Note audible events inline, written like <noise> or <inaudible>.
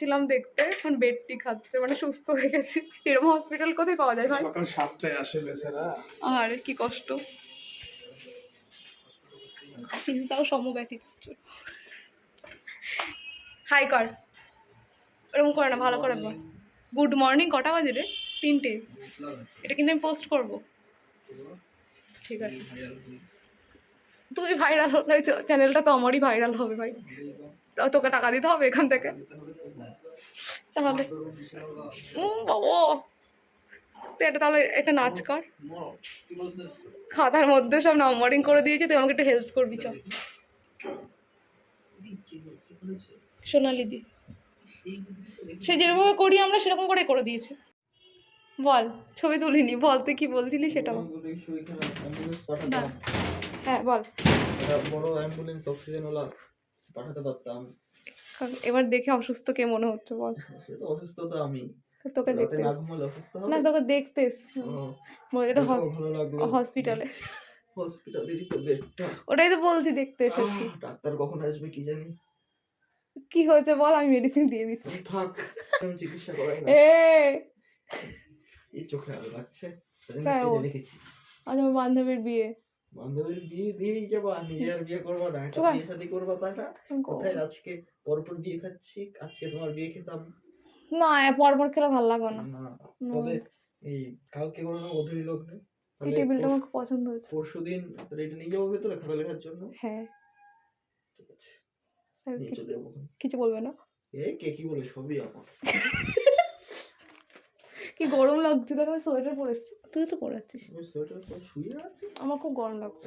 ছিলাম দেখতে এখন বেডটি খাচ্ছে মানে সুস্থ হয়ে গেছি। এরকম হসপিটাল কোথায় পাওয়া যায় ভাই? সকাল সাতটায় আসে বেচারা। আর কি কষ্ট। হাসিস তাও সমব্যথিত হাই কর। এরকম করে না ভালো করে বল। গুড মর্নিং কটা বাজে রে? তিনটে। এটা কিন্তু আমি পোস্ট করব। ঠিক আছে। তুই ভাইরাল হলে চ্যানেলটা তো আমারই ভাইরাল হবে ভাই। তোকে টাকা দিতে হবে এখান থেকে। তাহলে বাবা। তুই এটা তাহলে এটা নাচ কর। খাতার মধ্যে সব নাম্বারিং করে দিয়েছে, তুই আমাকে একটু হেল্প করবি চ সোনালি দি সে যেরকমভাবে করি আমরা, সেরকম করে করে দিয়েছে। বল, ছবি তুলিনি, বল, তুই কি বলছিলি সেটা বল। হ্যাঁ বল। বড় অ্যাম্বুলেন্স অক্সিজেন ওলা পাঠাতে পারতাম। এবার দেখে অসুস্থ কে মনে হচ্ছে বল? অসুস্থ তো আমি। তোকে দেখতে না তোকে দেখতে এসছি এটা হসপিটালে। হসপিটালেরই তো বেডটা। ওটাই তো বলছি দেখতে এসেছি। ডাক্তার কখন আসবে কি জানি? কি হয়েছে বল আমি মেডিসিন দিয়ে দিচ্ছি। থাক আমি চিকিৎসা করাই না। এ! এই চোখে আলো লাগছে। আজ আমার বান্ধবীর বিয়ে। বান্ধবীর বিয়ে দিয়েই যাব আর নিজে আর বিয়ে করব না। একটা বিয়ে শাদী করব টাকা কোথায় আজকে? পরপর বিয়ে খাচ্ছি আজকে তোমার বিয়ে খেতাম। না পরপর খেলে ভালো লাগবে না। না তবে এই কালকে কোনো না অধুরি লোক নেই। এই টেবিলটা আমার খুব পছন্দ হয়েছে। পরশু দিন এটা নিয়ে যাব ভেতরে খাতা লেখার জন্য? হ্যাঁ। ঠিক আছে। কিছু বলবে না? এ কে কি বলে সবই আমার। <laughs> কি গরম লাগছে? তোকে আমি সোয়েটার পরে এসেছি। তুই তো পরে আছিস আমার খুব গরম লাগছে।